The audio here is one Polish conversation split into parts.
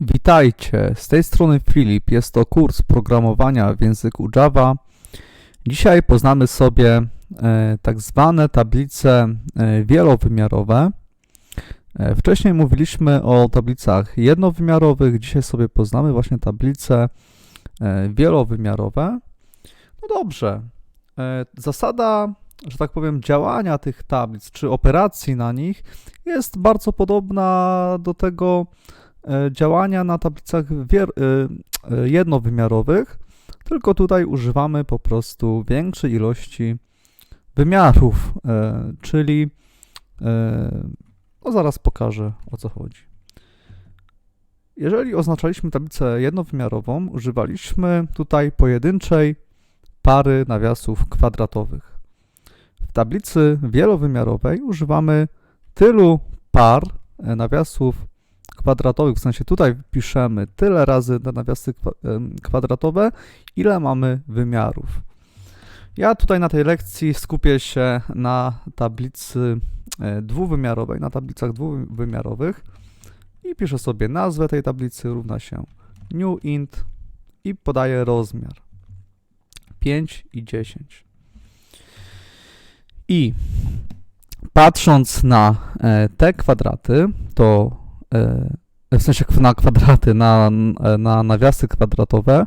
Witajcie, z tej strony Filip. Jest to kurs programowania w języku Java. Dzisiaj poznamy sobie e, tak zwane tablice e, wielowymiarowe. E, Wcześniej mówiliśmy o tablicach jednowymiarowych, dzisiaj sobie poznamy właśnie tablice wielowymiarowe. No dobrze. Zasada, że tak powiem, działania tych tablic czy operacji na nich jest bardzo podobna do tego, działania na tablicach e, e, jednowymiarowych, tylko tutaj używamy po prostu większej ilości wymiarów, e, czyli e, no zaraz pokażę o co chodzi. Jeżeli oznaczaliśmy tablicę jednowymiarową, używaliśmy tutaj pojedynczej pary nawiasów kwadratowych. W tablicy wielowymiarowej używamy tylu par e, nawiasów kwadratowych, w sensie tutaj piszemy tyle razy te nawiasy kwadratowe, ile mamy wymiarów. Ja tutaj na tej lekcji skupię się na tablicy e, dwuwymiarowej, na tablicach dwuwymiarowych i piszę sobie nazwę tej tablicy równa się new int i podaję rozmiar 5 i 10. I patrząc na e, te kwadraty, to w sensie na kwadraty, na, e, na nawiasy kwadratowe,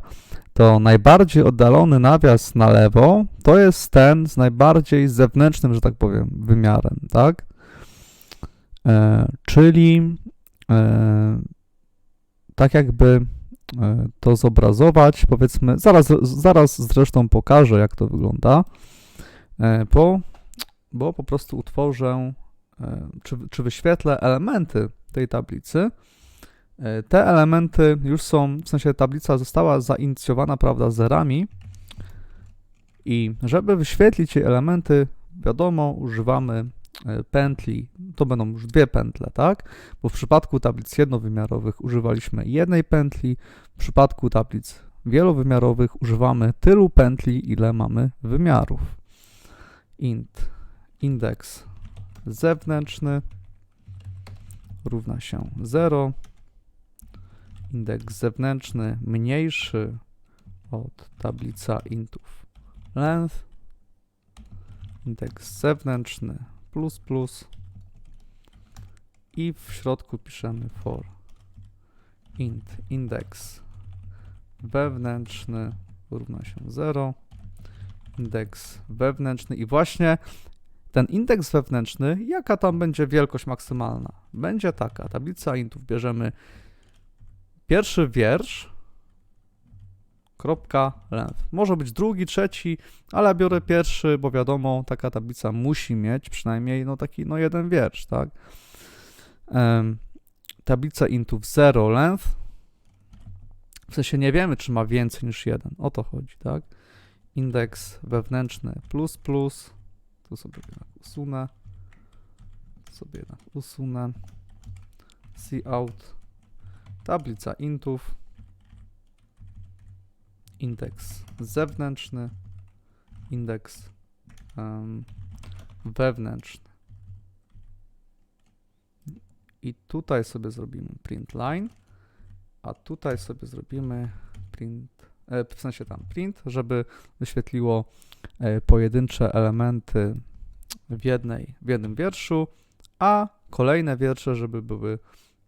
to najbardziej oddalony nawias na lewo to jest ten z najbardziej zewnętrznym, że tak powiem, wymiarem, tak? E, czyli e, tak jakby e, to zobrazować, powiedzmy, zaraz, zaraz zresztą pokażę, jak to wygląda, e, bo, bo po prostu utworzę, e, czy, czy wyświetlę elementy tej tablicy. E, Te elementy już są, w sensie tablica została zainicjowana, prawda, zerami i żeby wyświetlić jej elementy, wiadomo, używamy e, pętli, to będą już dwie pętle, tak? Bo w przypadku tablic jednowymiarowych używaliśmy jednej pętli, w przypadku tablic wielowymiarowych używamy tylu pętli, ile mamy wymiarów. int indeks zewnętrzny równa się 0, indeks zewnętrzny mniejszy od tablica intów length, indeks zewnętrzny plus plus. I w środku piszemy for int indeks wewnętrzny równa się 0, indeks wewnętrzny i właśnie ten indeks wewnętrzny, jaka tam będzie wielkość maksymalna? Będzie taka, tablica intów, bierzemy pierwszy wiersz, kropka, length. Może być drugi, trzeci, ale ja biorę pierwszy, bo wiadomo, taka tablica musi mieć przynajmniej no taki no jeden wiersz, tak? Em, tablica intów 0 length, w sensie nie wiemy, czy ma więcej niż jeden, o to chodzi, tak? Indeks wewnętrzny plus plus, tu sobie jednak usunę, tu sobie jednak usunę, out, tablica intów, indeks zewnętrzny, indeks em, wewnętrzny. I tutaj sobie zrobimy print line, a tutaj sobie zrobimy print, w sensie tam print, żeby wyświetliło e, pojedyncze elementy w, jednej, w jednym wierszu, a kolejne wiersze, żeby były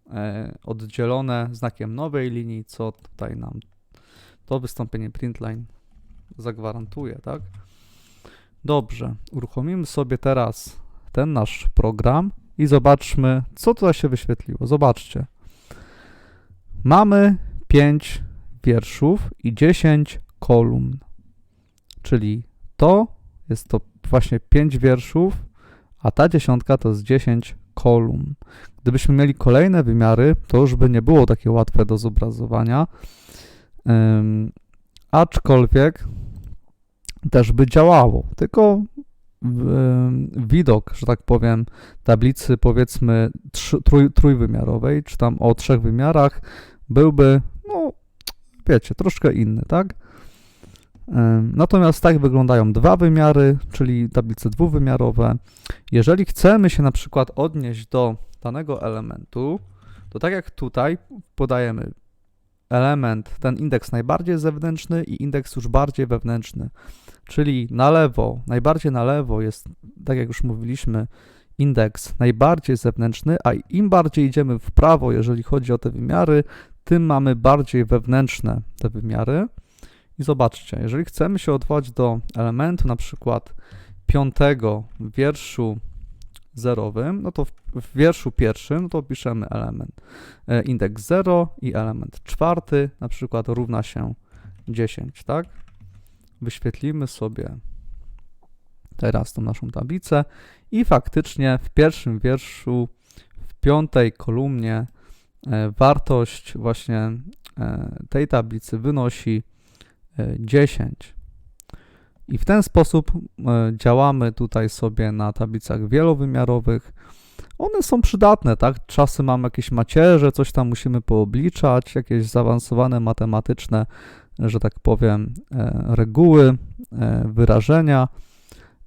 e, oddzielone znakiem nowej linii, co tutaj nam to wystąpienie printline zagwarantuje, tak? Dobrze, uruchomimy sobie teraz ten nasz program i zobaczmy, co tutaj się wyświetliło. Zobaczcie. Mamy 5 wierszów i 10 kolumn, czyli to jest to właśnie 5 wierszów, a ta dziesiątka to jest 10 kolumn. Gdybyśmy mieli kolejne wymiary, to już by nie było takie łatwe do zobrazowania. Ym, aczkolwiek też by działało, tylko ym, widok, że tak powiem, tablicy powiedzmy trój, trójwymiarowej, czy tam o trzech wymiarach, byłby, no wiecie, troszkę inny, tak? Natomiast tak wyglądają dwa wymiary, czyli tablice dwuwymiarowe. Jeżeli chcemy się na przykład odnieść do danego elementu, to tak jak tutaj podajemy element, ten indeks najbardziej zewnętrzny i indeks już bardziej wewnętrzny. Czyli na lewo, najbardziej na lewo jest, tak jak już mówiliśmy, indeks najbardziej zewnętrzny, a im bardziej idziemy w prawo, jeżeli chodzi o te wymiary, tym mamy bardziej wewnętrzne te wymiary. I zobaczcie, jeżeli chcemy się odwołać do elementu na przykład piątego w wierszu zerowym, no to w, w wierszu pierwszym no to piszemy element e, indeks 0 i element czwarty na przykład równa się 10, tak? Wyświetlimy sobie teraz tą naszą tablicę i faktycznie w pierwszym wierszu, w piątej kolumnie wartość właśnie e, tej tablicy wynosi e, 10. I w ten sposób e, działamy tutaj sobie na tablicach wielowymiarowych. One są przydatne, tak? Czasem mamy jakieś macierze, coś tam musimy poobliczać, jakieś zaawansowane matematyczne, że tak powiem, e, reguły, e, wyrażenia.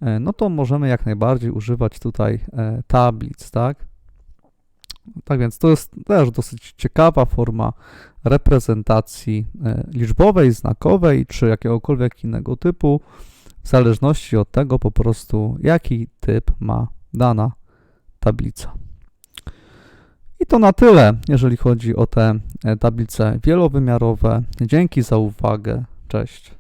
E, No to możemy jak najbardziej używać tutaj e, tablic, tak? Tak więc to jest też dosyć ciekawa forma reprezentacji e, liczbowej, znakowej czy jakiegokolwiek innego typu, w zależności od tego po prostu, jaki typ ma dana tablica. I to na tyle, jeżeli chodzi o te e, tablice wielowymiarowe. Dzięki za uwagę. Cześć.